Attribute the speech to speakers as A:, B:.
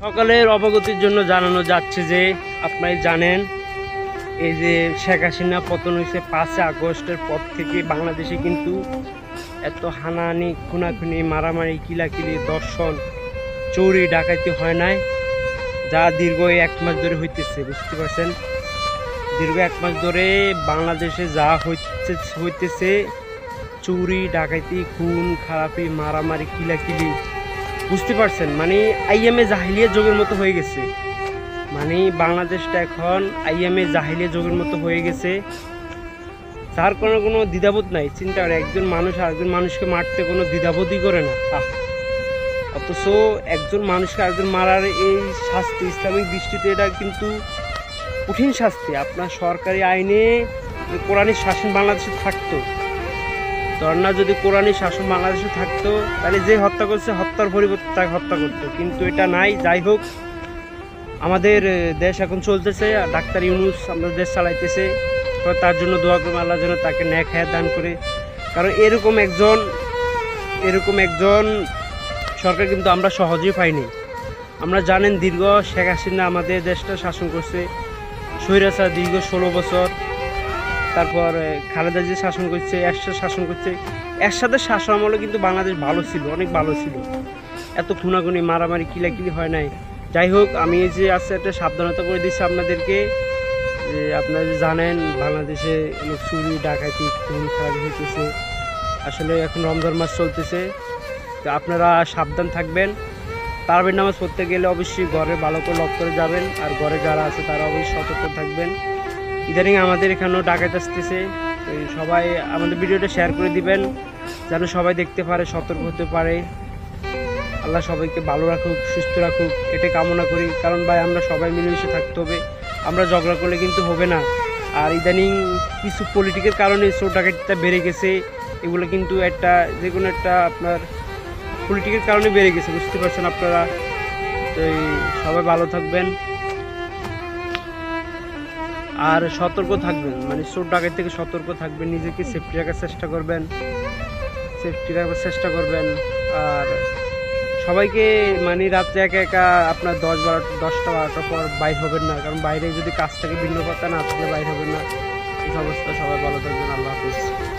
A: সকালের অবগতির জন্য জানানো যাচ্ছে যে আপনারা জানেন, এই যে শেখ হাসিনা পতন হয়েছে পাঁচই আগস্টের পর থেকে বাংলাদেশে কিন্তু এত হানাহানি, খুনাখুনি, মারামারি, কিলাকিলি দর্শন চুরি ডাকাতি হয় নাই, যা দীর্ঘ এক মাস ধরে হইতেছে, বুঝতে পারছেন? দীর্ঘ এক মাস ধরে বাংলাদেশে যা হইতে হইতেছে চুরি ডাকাইতি খুন, খারাপি, মারামারি, কিলাকিলি বুঝতে পারছেন মানে আইএমএ জাহিলিয়া যুগের মতো হয়ে গেছে। মানে বাংলাদেশটা এখন আইএমএ জাহিলিয়া যুগের মতো হয়ে গেছে। যার কোনো কোনো দ্বিধাবোধ নাই, চিন্তা করে একজন মানুষ আরেকজন মানুষকে মারতে কোনো দ্বিধাবোধই করে না। অথচ একজন মানুষকে আরেকজন মারার এই শাস্তি, ইসলামিক দৃষ্টিতে এটা কিন্তু কঠিন শাস্তি। আপনার সরকারি আইনে কোরআনের শাসন বাংলাদেশে থাকতো ধর না যদি কোরআনী শাসন বাংলাদেশে থাকতো, তাহলে যে হত্যা করছে, হত্যার পরিবর্তে তাকে হত্যা করতো। কিন্তু এটা নাই, যাই হোক, আমাদের দেশ এখন চলতেছে ডাক্তার ইউনুস আমাদের দেশ চালাইতেছে। তার জন্য দোয়া করব আল্লাহ যেন তাকে ন্যাক হায়াত দান করে। কারণ এরকম একজন এরকম একজন সরকার কিন্তু আমরা সহজেই পাইনি। আমরা জানেন দীর্ঘ শেখ হাসিনা আমাদের দেশটা শাসন করছে। স্বৈরাচার দীর্ঘ ষোলো বছর। তারপর খালেদা যে শাসন করছে একসাথে শাসন করছে। একসাথে শাসন আমলে কিন্তু বাংলাদেশ ভালো ছিল, অনেক ভালো ছিল। এত খুনাখুনি, মারামারি, কিলাকিলি হয় নাই। যাই হোক, আমি যে আজকে একটা সাবধানতা করে দিচ্ছি আপনাদেরকে, যে আপনারা যে জানেন, বাংলাদেশে অনেক চুরি, ডাকাতি, খুন, খারাপ হইতেছে। আসলে এখন রমজান মাস চলতেছে, তো আপনারা সাবধান থাকবেন। তারবের নামাজ পড়তে গেলে অবশ্যই ঘরে ভালো করে লক করে যাবেন, আর ঘরে যারা আছে তারা অবশ্যই সতর্ক থাকবেন। ইদানিং আমাদের এখানেও ডাকাত আসতেছে। সবাই আমাদের ভিডিওটা শেয়ার করে দিবেন, যেন সবাই দেখতে পারে, সতর্ক হতে পারে। আল্লাহ সবাইকে ভালো রাখুক, সুস্থ রাখুক, এটা কামনা করি। কারণ ভাই, আমরা সবাই মিলেমিশে থাকতে হবে। আমরা ঝগড়া করলে কিন্তু হবে না। আর ইদানিং কিছু পলিটিকের কারণে চোর ডাকাতিটা বেড়ে গেছে। এগুলো কিন্তু একটা যে কোনো একটা আপনার পলিটিকের কারণে বেড়ে গেছে, বুঝতে পারছেন আপনারা? তো সবাই ভালো থাকবেন। আর সতর্ক থাকবেন মানে চোর ডাকাত থেকে সতর্ক থাকবেন, নিজেকে সেফটি রাখার চেষ্টা করবেন সেফটি রাখার চেষ্টা করবেন, আর সবাইকে মানে রাত্রে একা একা আপনার দশ বারো, দশটা বারোটার পর বাইর হবেন না, কারণ বাইরে যদি কাজ থেকে, ভিন্ন কথা না থাকলে বাইর হবেন না। এই অবস্থা সবাই ভালো থাকবেন, আল্লাহ হাফিজ।